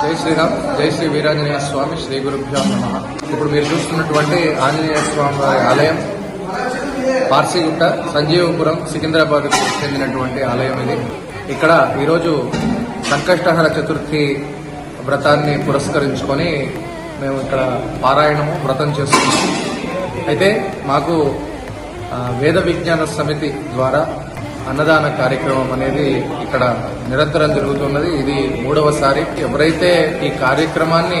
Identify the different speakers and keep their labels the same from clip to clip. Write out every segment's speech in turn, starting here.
Speaker 1: జై శ్రీరామ్ జై శ్రీ వీరాంజనేయ స్వామి శ్రీ గురుభ్యో నమ. ఇప్పుడు మీరు చూస్తున్నటువంటి ఆంజనేయ స్వామి వారి ఆలయం పార్సీగుట్ట సంజీవపురం సికింద్రాబాద్ చెందినటువంటి ఆలయం ఇది. ఇక్కడ ఈరోజు సంకష్టహర చతుర్థి వ్రతాన్ని పురస్కరించుకొని మేము ఇక్కడ పారాయణము వ్రతం చేస్తున్నాం. అయితే మాకు వేద విజ్ఞాన సమితి ద్వారా అన్నదాన కార్యక్రమం అనేది ఇక్కడ నిరంతరం జరుగుతున్నది. ఇది మూడవసారి. ఎవరైతే ఈ కార్యక్రమాన్ని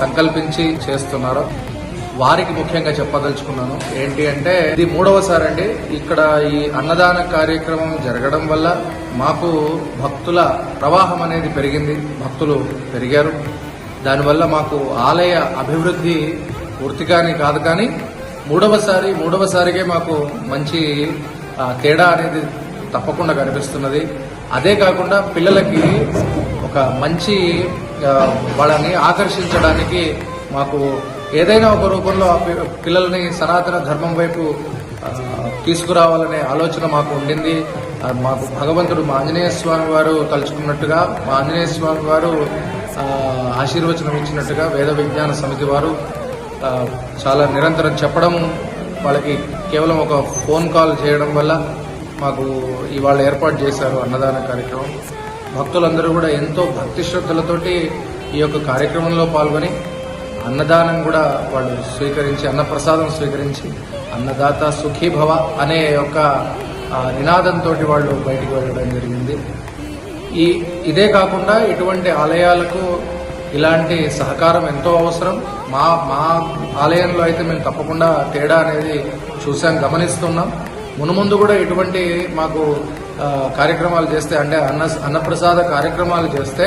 Speaker 1: సంకల్పించి చేస్తున్నారో వారికి ముఖ్యంగా చెప్పదలుచుకున్నాను. ఏంటి అంటే ఇది మూడవసారి అండి ఇక్కడ ఈ అన్నదాన కార్యక్రమం జరగడం వల్ల మాకు భక్తుల ప్రవాహం అనేది పెరిగింది. భక్తులు పెరిగారు. దానివల్ల మాకు ఆలయ అభివృద్ధి పూర్తిగానే కాదు కానీ మూడవసారి మూడవసారిగా మాకు మంచి తేడా అనేది తప్పకుండా కనిపిస్తున్నది. అదే కాకుండా పిల్లలకి ఒక మంచి వాళ్ళని ఆకర్షించడానికి మాకు ఏదైనా ఒక రూపంలో పిల్లల్ని సనాతన ధర్మం వైపు తీసుకురావాలనే ఆలోచన మాకు ఉండింది. మాకు భగవంతుడు మా ఆంజనేయ స్వామి వారు తలుచుకున్నట్టుగా మా ఆంజనేయ స్వామి వారు ఆశీర్వచనం ఇచ్చినట్టుగా వేద విజ్ఞాన సమితి వారు చాలా నిరంతరం చెప్పడం వాళ్ళకి కేవలం ఒక ఫోన్ కాల్ చేయడం వల్ల మాకు ఇవాళ ఏర్పాటు చేశారు అన్నదాన కార్యక్రమం. భక్తులందరూ కూడా ఎంతో భక్తి శ్రద్ధలతోటి ఈ యొక్క కార్యక్రమంలో పాల్గొని అన్నదానం కూడా వాళ్ళు స్వీకరించి అన్నప్రసాదం స్వీకరించి అన్నదాత సుఖీభవ అనే యొక్క నినాదంతో వాళ్ళు బయటికి వెళ్ళడం జరిగింది. ఈ ఇదే కాకుండా ఇటువంటి ఆలయాలకు ఇలాంటి సహకారం ఎంతో అవసరం. మా మా ఆలయంలో అయితే మేము తప్పకుండా తేడా అనేది చూసాం గమనిస్తున్నాం. మునుముందు కూడా ఇటువంటి మాకు కార్యక్రమాలు చేస్తే అంటే అన్న అన్నప్రసాద కార్యక్రమాలు చేస్తే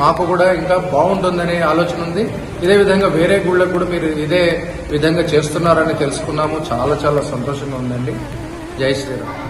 Speaker 1: మాకు కూడా ఇంకా బాగుంటుందనే ఆలోచన ఉంది. ఇదే విధంగా వేరే గుళ్ళకు కూడా మీరు ఇదే విధంగా చేస్తున్నారని తెలుసుకున్నాము. చాలా చాలా సంతోషంగా ఉందండి. జై శ్రీరామ్.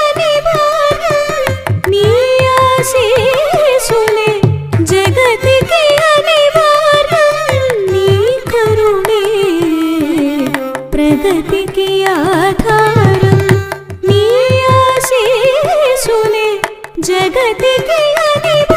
Speaker 2: अर्पित किया था सुने जगत के